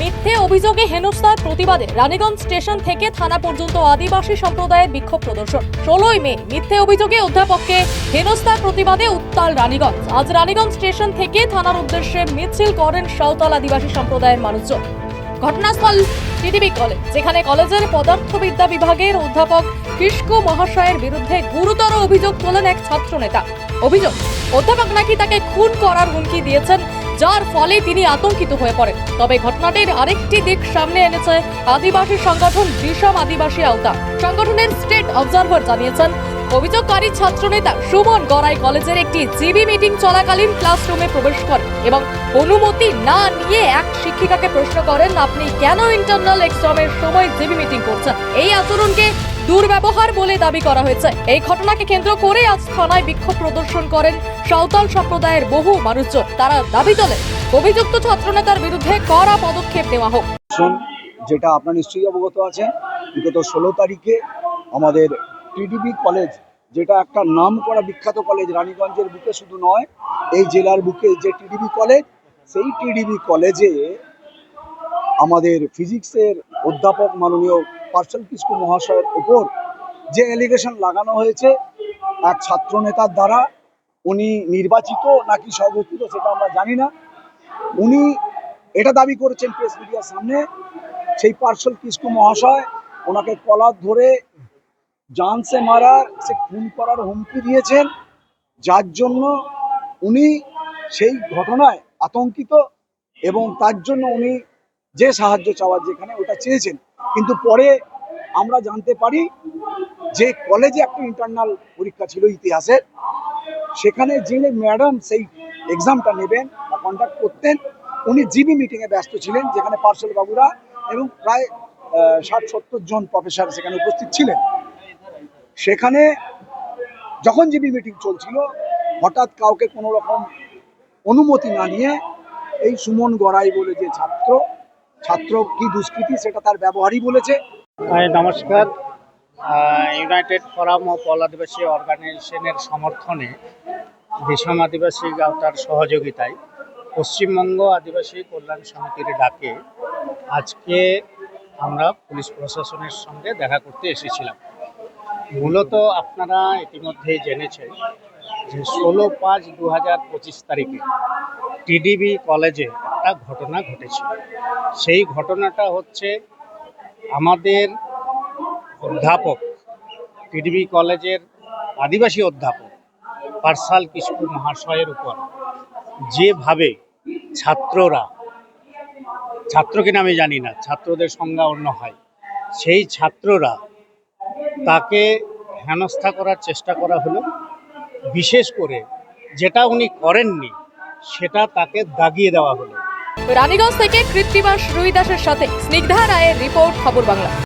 মিথ্যে অভিযোগে হেনস্থার প্রতিবাদে রানীগঞ্জ স্টেশন থেকে থানা পর্যন্ত আদিবাসী সম্প্রদায়ের বিক্ষোভ প্রদর্শন। ষোলোই মে, মিথ্যে অভিযোগে অধ্যাপককে হেনস্থার প্রতিবাদে উত্তাল রানীগঞ্জ। আজ রানীগঞ্জ স্টেশন থেকে থানার উদ্দেশ্যে মিছিল করেন সাঁওতাল আদিবাসী সম্প্রদায়ের মানুষজন। ঘটনাস্থল টিডিবি কলেজ, যেখানে কলেজের পদার্থবিদ্যা বিভাগের অধ্যাপক কিস্কু মহাশয়ের বিরুদ্ধে গুরুতর অভিযোগ তোলেন এক ছাত্র নেতা অভিযোগ, অধ্যাপক নাকি তাকে খুন করার হুমকি দিয়েছেন যার ফলে তিনি আতঙ্কিত হয়ে পড়েন। তবে ঘটনাটির আরেকটি দিক সামনে এনেছে আদিবাসী সংগঠন বিষম আদিবাসী আওতা। সংগঠনের স্টেট অবজারভার জানিয়েছেন, অভিযোগকারী ছাত্রনেতা সুমন গড়াই কলেজের একটি জিবি মিটিং চলাকালীন ক্লাসরুমে প্রবেশ করেন এবং অনুমতি না নিয়ে এক শিক্ষিকাকে প্রশ্ন করেন, আপনি কেন ইন্টারনাল এক্সামের সময় জিবি মিটিং করছেন? এই আচরণকে দুর্ব্যবহার বলে দাবি করা হয়েছে। এই ঘটনাকে কেন্দ্র করে আজ থানায় বিক্ষোভ প্রদর্শন করেন সাঁওতাল সম্প্রদায়ের বহু মানুষজন। তারা দাবি তোলেন, অভিযুক্ত ছাত্রনেতার বিরুদ্ধে কড়া পদক্ষেপ নেওয়া হোক। যেটা আপনার নিশ্চয়ই অবগত আছেন, বিগত ষোলো তারিখে আমাদের টিডিবি কলেজ, যেটা একটা নাম করা বিখ্যাত কলেজ, রানীগঞ্জের বুকে শুধু নয়, এই জেলার বুকে যে টিডিবি কলেজ, সেই টিডিবি কলেজে আমাদের ফিজিক্সের অধ্যাপক মাননীয় পার্সেল কিস্কু মহাশয়ের ওপর যে এলিগেশন লাগানো হয়েছে, এক ছাত্র নেতার দ্বারা, উনি নির্বাচিত নাকি স্বঘোষিত সেটা আমরা জানি না। উনি এটা দাবি করেছেন প্রেস মিডিয়ার সামনে, সেই পার্সল কিস্কু মহাশয় ওনাকে কলার ধরে জানসে মারার, সে খুন করার হুমকি দিয়েছেন। যার জন্য উনি সেই ঘটনায় আতঙ্কিত এবং তার জন্য উনি যে সাহায্য চাওয়ার যেখানে ওটা চেয়েছেন কিন্তু পরে আমরা জানতে পারি যে কলেজে একটা ইন্টারনাল পরীক্ষা ছিল ইতিহাসের। সেখানে যিনি ম্যাডাম সেই এক্সামটা নেবেন বা কন্ডাক্ট করতেন, উনি জিবি মিটিংয়ে ব্যস্ত ছিলেন, যেখানে পার্সেল বাবুরা এবং প্রায় ষাট সত্তর জন প্রফেসর সেখানে উপস্থিত ছিলেন। সেখানে যখন জিবি মিটিং চলছিল, হঠাৎ কাউকে কোনো রকম অনুমতি না নিয়ে এই সুমন গড়াই বলে যে ছাত্র ছাত্র কি দুষ্কৃতি সেটা তার ব্যবহারই বলেছে। নমস্কার। United Forum of All Adivasi অর্গানাইজেশনের সমর্থনে বিষম আদিবাসী গাঁওতার সহযোগিতায় পশ্চিমবঙ্গ আদিবাসী কল্যাণ সমিতির ডাকে আজকে আমরা পুলিশ প্রশাসনের সঙ্গে দেখা করতে এসেছিলাম। মূলত আপনারা ইতিমধ্যেই জেনেছেন যে ষোলো পাঁচ দু হাজার পঁচিশ তারিখে টিডিবি কলেজে একটা ঘটনা ঘটেছিল সেই ঘটনাটা হচ্ছে আমাদের অধ্যাপক, টিডিবি কলেজের আদিবাসী অধ্যাপক পার্সাল কিশোর মহাশয়ের উপর যেভাবে ছাত্ররা ছাত্র কিনা আমি জানি না, ছাত্রদের সংজ্ঞা অন্য হয়, সেই ছাত্ররা তাকে হেনস্থা করার চেষ্টা করা হলো। বিশেষ করে যেটা উনি করেননি, সেটা তাকে দাগিয়ে দেওয়া হলো। রানীগঞ্জ থেকে কৃত্তিবাস রুইদাসের সাথে স্নিগ্ধা রায়ের রিপোর্ট খবর বাংলা।